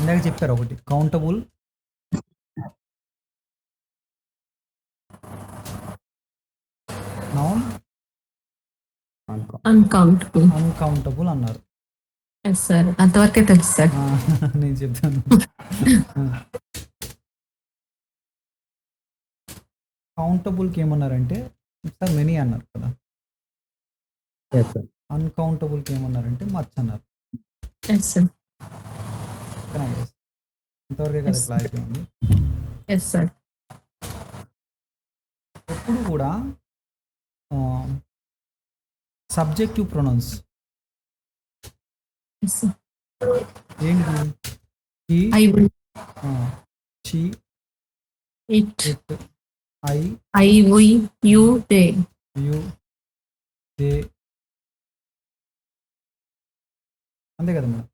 ఇందాక చెప్పారు ఒకటి. కౌంటబుల్ నౌన్ అన్కౌంటబుల్ అన్కౌంటబుల్ అన్నారు. సార్ అంతవరకే తెలుసు సార్ నేను చెప్తాను. కౌంటబుల్కి ఏమన్నారంటే సార్ మెనీ అన్నారు కదా. అన్కౌంటబుల్కి ఏమన్నారంటే మచ్ అన్నారు ఎస్ సార్ ఓకేనా guys? ఇంతవరకే కదా Yes. క్లారిటీ ఉంది ఎస్ సార్ ఎప్పుడు కూడా subjective pronouns will she it I I we you they you they అంతే కదా madam?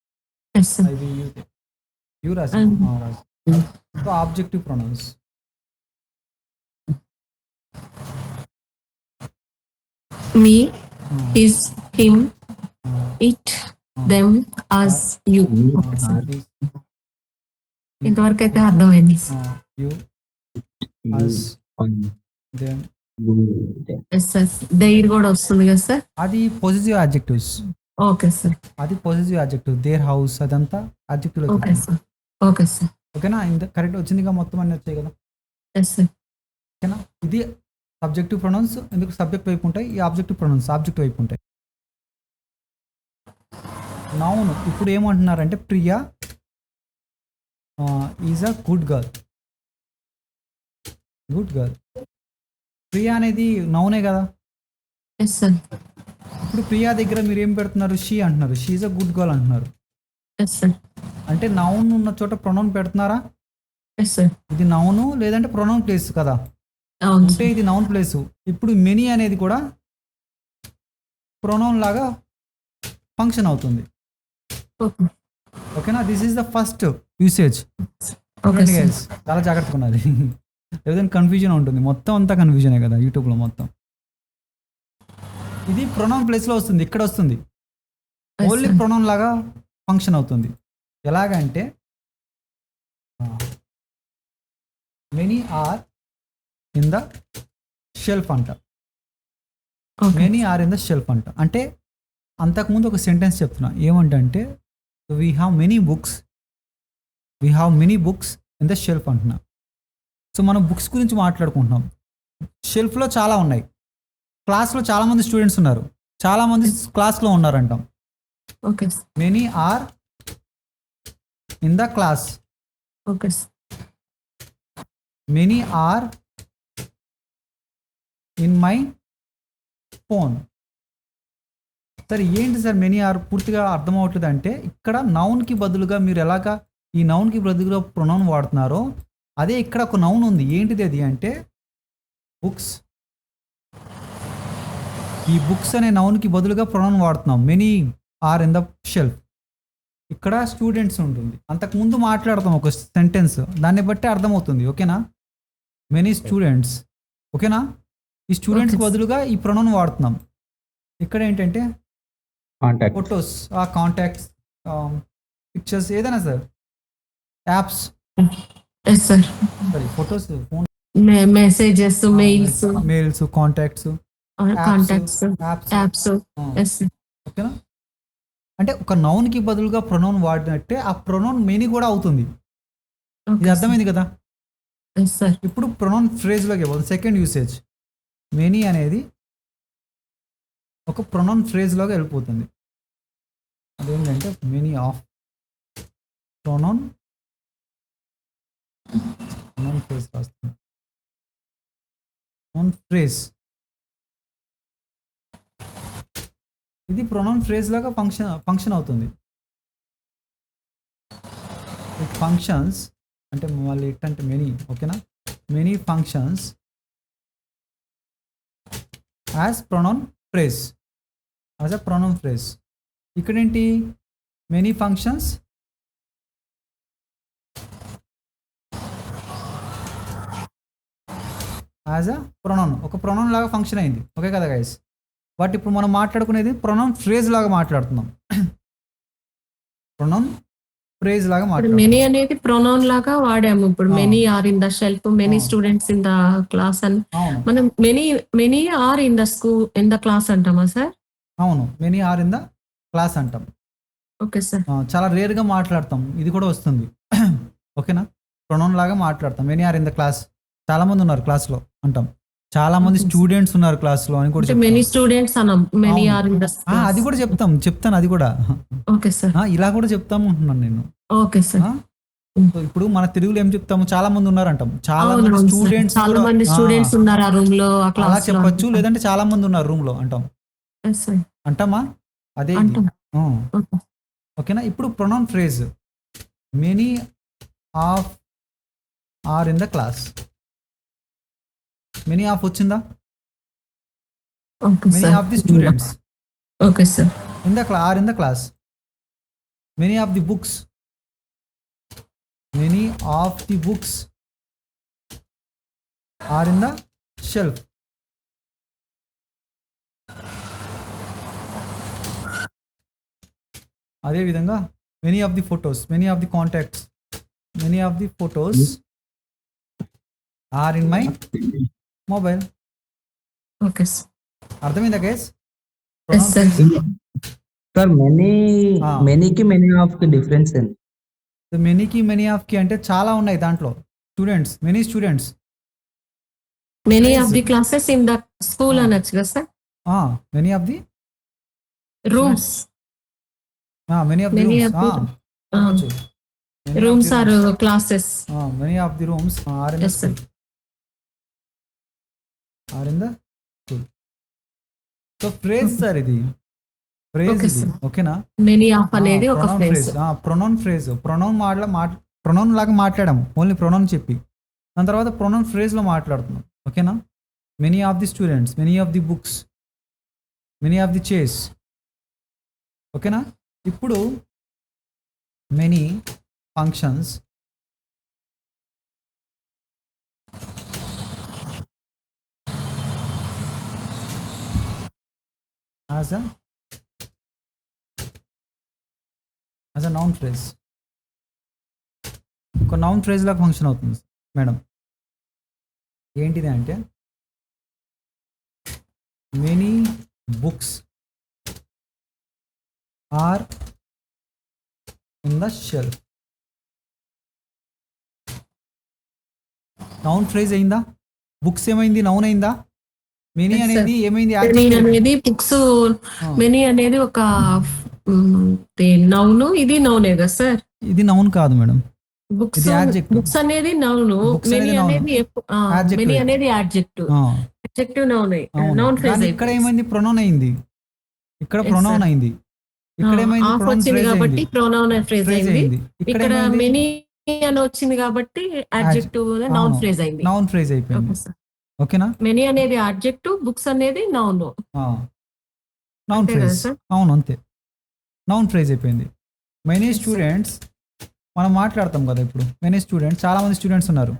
Yes sir I we you they you రాసి so objective pronouns me his him it them us you ఇంతవరకు అయితే అర్థమైంది. You us them their కూడా వస్తుంది కదా sir అది పాజిటివ్ అడ్జెక్టివ్స్ ఓకే సార్ అది పాజిటివ్ అడ్జెక్టివ్ దేర్ హౌస్ అదంతా adjective okay sir okay sir. ఓకేనా? ఇంత కరెక్ట్ వచ్చిందిగా మొత్తం అన్ని వచ్చాయి కదా? ఎస్ సార్ ఓకేనా? ఇది సబ్జెక్టివ్ ప్రొనౌన్స్ ఎందుకు సబ్జెక్ట్ వైపు ఉంటాయి? ఈ ఆబ్జెక్టివ్ ప్రొనౌన్స్ ఆబ్జెక్ట్ వైపు ఉంటాయి. నౌన్ ఇప్పుడు ఏమంటున్నారంటే Priya is a good girl. Good girl. Priya అనేది నౌనే కదా? ఇప్పుడు ప్రియా దగ్గర మీరు ఏం పెడుతున్నారు? షీ అంటున్నారు. She is a good girl అంటున్నారు. అంటే నౌన్ ఉన్న చోట ప్రొనౌన్ పెడుతున్నారా? ఇది నౌను లేదంటే ప్రొనౌన్ ప్లేస్ కదా? అంటే ఇది నౌన్ ప్లేస్ ఇప్పుడు మెనీ అనేది కూడా ప్రొనౌన్ లాగా ఫంక్షన్ అవుతుంది. ఓకే ఓకేనా this is the first usage చాలా జాగ్రత్తగా ఉన్నది ఏదైనా కన్ఫ్యూజన్ ఉంటుంది. మొత్తం అంతా కన్ఫ్యూజనే కదా యూట్యూబ్లో మొత్తం. ఇది ప్రొనౌన్ ప్లేస్లో వస్తుంది. ఇక్కడ వస్తుంది. ఓన్లీ. ప్రొనౌన్ లాగా ఫంక్షన్ అవుతుంది. ఎలాగంటే many are in the shelf అంట. Many are in the shelf అంట. అంటే అంతకుముందు ఒక సెంటెన్స్ చెప్తున్నా. ఏమంటే we have many books we have many books in the shelf అంటున్నా. సో మనం బుక్స్ గురించి మాట్లాడుకుంటున్నాం. షెల్ఫ్లో చాలా ఉన్నాయి. క్లాస్లో చాలామంది స్టూడెంట్స్ ఉన్నారు. చాలామంది క్లాస్లో ఉన్నారంటాం. Okay many are in the class okay many are in my phone sir ఏంటి సార్ మెనీ ఆర్ పూర్తిగా అర్థం అవట్లేదు అంటే ఇక్కడ నౌన్కి బదులుగా మీరు ఎలాగా ఈ నౌన్కి బదులుగా ప్రొనౌన్ వాడుతున్నారో అదే ఇక్కడ ఒక నౌన్ ఉంది. ఏంటిది అది అంటే బుక్స్ ఈ బుక్స్ అనే నౌన్కి బదులుగా ప్రొనౌన్ వాడుతున్నాం. Many are in the shelf ఇక్కడ స్టూడెంట్స్ ఉంటుంది. అంతకుముందు మాట్లాడతాం ఒక సెంటెన్స్ దాన్ని బట్టి అర్థమవుతుంది. ఓకేనా? మెనీ స్టూడెంట్స్ ఓకేనా? ఈ స్టూడెంట్స్. బదులుగా ఈ ప్రొనౌన్ వాడుతున్నాం. ఇక్కడ ఏంటంటే ఫొటోస్ ఆ కాంటాక్ట్స్ పిక్చర్స్ ఏదైనా sir. Apps yes sir sorry photos phone messages mails mails contacts contacts apps ఓకేనా అంటే ఒక నౌన్కి బదులుగా ప్రొనౌన్ వాడినట్టే ఆ ప్రొనౌన్ మెనీ కూడా అవుతుంది. ఇది అర్థమైంది కదా? ఇప్పుడు ప్రొనౌన్ ఫ్రేజ్లోకి వెళ్ళిపోతుంది సెకండ్ యూసేజ్ మెనీ అనేది ఒక ప్రొనౌన్ ఫ్రేజ్లోకి వెళ్ళిపోతుంది. అదేంటంటే many of pronoun pronoun phrase రాస్తుంది. ప్రొనౌన్ ఫ్రేజ్ ఇది ప్రొనౌన్ ఫ్రేజ్ లాగా ఫంక్షన్ ఫంక్షన్ అవుతుంది. ఇట్ ఫంక్షన్స్ అంటే మళ్ళీ ఇట్ అంటే మెనీ ఓకేనా many functions as pronoun phrase as a pronoun phrase ఇక్కడేంటి? Many functions as a pronoun ఒక ప్రొనౌన్ లాగా ఫంక్షన్ అయింది. ఓకే కదా గైస్ బట్ ఇప్పుడు మనం మాట్లాడుకునేది ప్రొనౌన్ ఫ్రేజ్ లాగా మాట్లాడుతున్నాం. ప్రొనౌన్ ఫ్రేజ్ లాగా ఇప్పుడు మాట్లాడతాం మెనీ అనేది ప్రొనౌన్ లాగా వాడాము. ఇప్పుడు. Many are in the shelf many. Students in the class అని. మనం many many are in the school in the class అంటామా సార్? అవును. Many are in the class అంటాం. Okay sir. చాలా రేర్గా మాట్లాడతాం. ఇది కూడా వస్తుంది. ఓకేనా? ప్రొనౌన్ లాగా మాట్లాడతాం. Many are in the class చాలా మంది ఉన్నారు క్లాస్లో అంటాం. చాలా మంది. స్టూడెంట్స్ ఉన్నారు క్లాస్లో అని కూడా. మెనీ స్టూడెంట్స్ అన్నాం. మెనీ. ఆర్ అది కూడా చెప్తాం. చెప్తాను అది కూడా. ఓకే సార్ ఇలా కూడా చెప్తాము అంటున్నాను నేను. ఓకే సార్ ఇప్పుడు మన తెలుగులో ఏం చెప్తాము? చాలా మంది ఉన్నారు అంటాం చాలా మంది. స్టూడెంట్స్ చాలా మంది స్టూడెంట్స్ ఉన్నారు ఆ రూమ్లో అలా క్లాస్ చెప్పొచ్చు లేదంటే చాలా మంది ఉన్నారు రూమ్లో అంటాం. అంటామా? అదే. ఓకేనా? ఇప్పుడు pronoun phrase many of are in the class many of వచ్చిందా? Okay many sir of the students okay sir in the cla- are in the class. Many of the books? Many of the books are in the shelf. అదే విధంగా many of the photos many of the contacts many of the photos are in my mobile okay sir అర్థమైందా guys Yes, sir. Sir many. మెనీకి many ఆఫ్కి difference ఏంటి మెనీకి many ఆఫ్కి అంటే చాలా ఉన్నాయి దాంట్లో. Students many students many. Of the classes in the school. అనొచ్చు కదా sir many of the rooms many of the rooms rooms are classes many of the rooms are in the Yes, sir. School are in the school so phrase sir ఇది phrase ఇది. ఓకేనా phrase pronoun phrase pronoun మాట్లా మాట్ pronoun లాగా మాట్లాడాము. Only pronoun చెప్పి. దాని తర్వాత pronoun ఫ్రేజ్లో మాట్లాడుతున్నాం. ఓకేనా many of the students many of the books many of the చేస్ ఓకేనా ఇప్పుడు many functions as a? As a noun phrase. ఒక నౌన్ ఫ్రేజ్ లాగా ఫంక్షన్ అవుతుంది మేడం ఏంటిది అంటే many books are in the shelf noun phrase అయిందా? Books ఏమైంది? నౌన్ అయిందా? మెనీ. అనేది ఏమైంది? మెనీ. అనేది బుక్స్ మెనీ అనేది ఒక నౌను. ఇది నౌనే కదా సార్ ఇది నౌన్ కాదు మేడం. బుక్స్. బుక్స్ అనేది నౌను. మెనీ అనేది. మెనీ అనేది యాడ్జెక్టివ్ యాడ్జెక్టివ్ నౌనే. అవును. నౌన్ ఫ్రేజ్ ఇక్కడ ఏమైంది? ప్రొనౌన్ అయింది. ఇక్కడ ప్రొనౌన్. అయింది. ఇక్కడ ఏమైంది? ఆఫ్ ప్రొనౌన్ వచ్చింది ఫ్రేజ్ కాబట్టి ప్రొనౌన్ ఫ్రేజ్ అయింది. ఇక్కడ ఏమైంది? మెనీ అని వచ్చింది కాబట్టి యాడ్జెక్టివ్ నౌన్. ఫ్రేజ్ అయింది. నౌన్ ఫ్రేజ్ అయిపోయింది. ఓకేనా? మెనీ అనేది యాడ్జెక్టివ్ బుక్స్ అనేది నౌన్ నౌన్ ఫ్రేజ్? అవును అంతే. నౌన్ ఫ్రేజ్ అయిపోయింది. మెనీ స్టూడెంట్స్ మనం మాట్లాడతాం కదా ఇప్పుడు. మెనీ స్టూడెంట్స్ చాలా మంది స్టూడెంట్స్ ఉన్నారు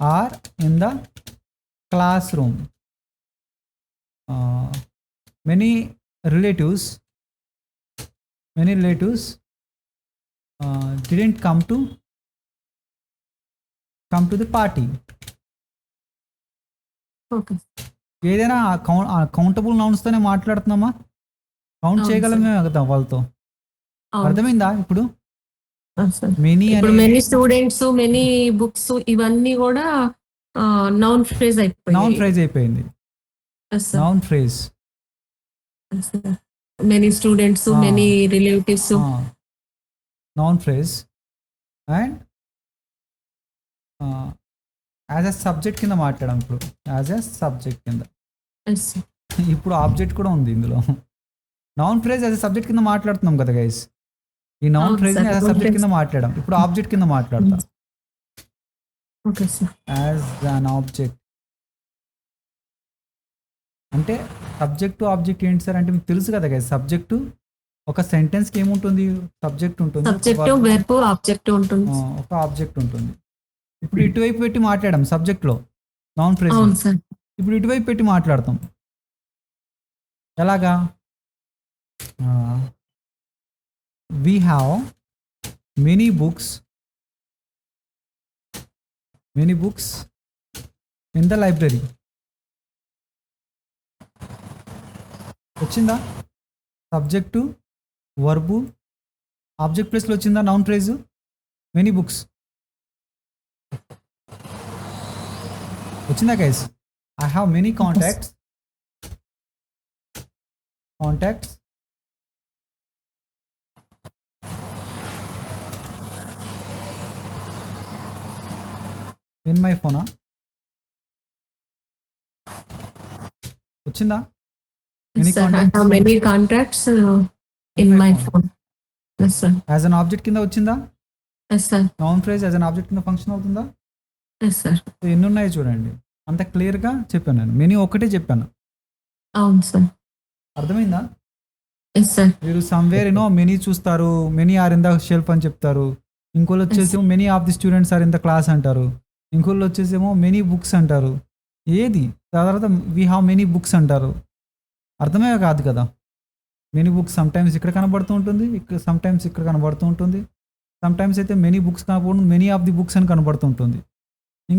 are in the classroom many relatives many relatives didn't come to come to the party okay. ఏదైనా కౌంటబుల్ నౌన్స్తోనే మాట్లాడుతున్నామా? కౌంట్ అవును చేయగలమే కదా వాళ్ళతో. అర్థమైందా ఇప్పుడు? Many many students many books ఇవన్నీ కూడా నౌన్ ఫ్రేజ్ నౌన్ అయిపోయింది. ఫ్రేజ్ అయిపోయింది noun phrase many students. Many relatives noun phrase and as a subject కింద మాట్లాడాం ఇప్పుడు. యాజ్ ఎ సబ్జెక్ట్ కింద. ఇప్పుడు ఆబ్జెక్ట్ కూడా ఉంది ఇందులో. Noun phrase as a subject కింద మాట్లాడుతున్నాం కదా గైస్ ఈ noun phrase as a subject కింద. మాట్లాడాం. ఇప్పుడు ఆబ్జెక్ట్ కింద మాట్లాడతాం. యాజ్ అన్ ఆబ్జెక్ట్ అంటే సబ్జెక్టు ఆబ్జెక్ట్ ఏంటి సార్ అంటే మీకు తెలుసు కదా గైస్ సబ్జెక్టు ఒక సెంటెన్స్కి ఏముంటుంది? సబ్జెక్ట్ ఉంటుంది. ఒక ఆబ్జెక్ట్ ఉంటుంది. ఇప్పుడు ఇటువైపు పెట్టి మాట్లాడాం సబ్జెక్ట్లో నౌన్ సార్. ఇప్పుడు ఇటువైపు పెట్టి మాట్లాడతాం. ఎలాగా? We have many books many books in the library వచ్చిందా? సబ్జెక్టు వర్బు ఆబ్జెక్ట్ ప్లేస్లో వచ్చిందా? నౌన్ ప్రైజ్ మెనీ బుక్స్ వచ్చిందా guys I have many contacts contacts in my ఫోనా వచ్చిందా Any sir, I contacts? have many contacts uh, in my phone. Yes, sir. As an object కింద వచ్చిందా noun phrase as an object కింద function అవుతుందా? Yes, sir. So ఎన్ని ఉన్నాయో చూడండి. అంత క్లియర్గా చెప్పాను నేను. మెనీ ఒకటే చెప్పాను. అవును సార్ అర్థమైందా? ఎస్ సార్ మీరు సమ్వేర్ యూనో మెనీ చూస్తారు. Many are in the shelf అని చెప్తారు. ఇంకోళ్ళు వచ్చేసేమో many of the students are in the class అంటారు. ఇంకోళ్ళు వచ్చేసేమో మెనీ బుక్స్ అంటారు. ఏది? తర్వాత వీ హ్యావ్ మెనీ బుక్స్ అంటారు. అర్థమే కాదు కదా. మెనీ బుక్స్ సమ్ టైమ్స్ ఇక్కడ కనబడుతూ ఉంటుంది ఇక్కడ సమ్ టైమ్స్ ఇక్కడ కనబడుతూ ఉంటుంది. సమ్ టైమ్స్ అయితే మెనీ బుక్స్ కాకుండా మెనీ ఆఫ్ ది బుక్స్ అని కనబడుతూ ఉంటుంది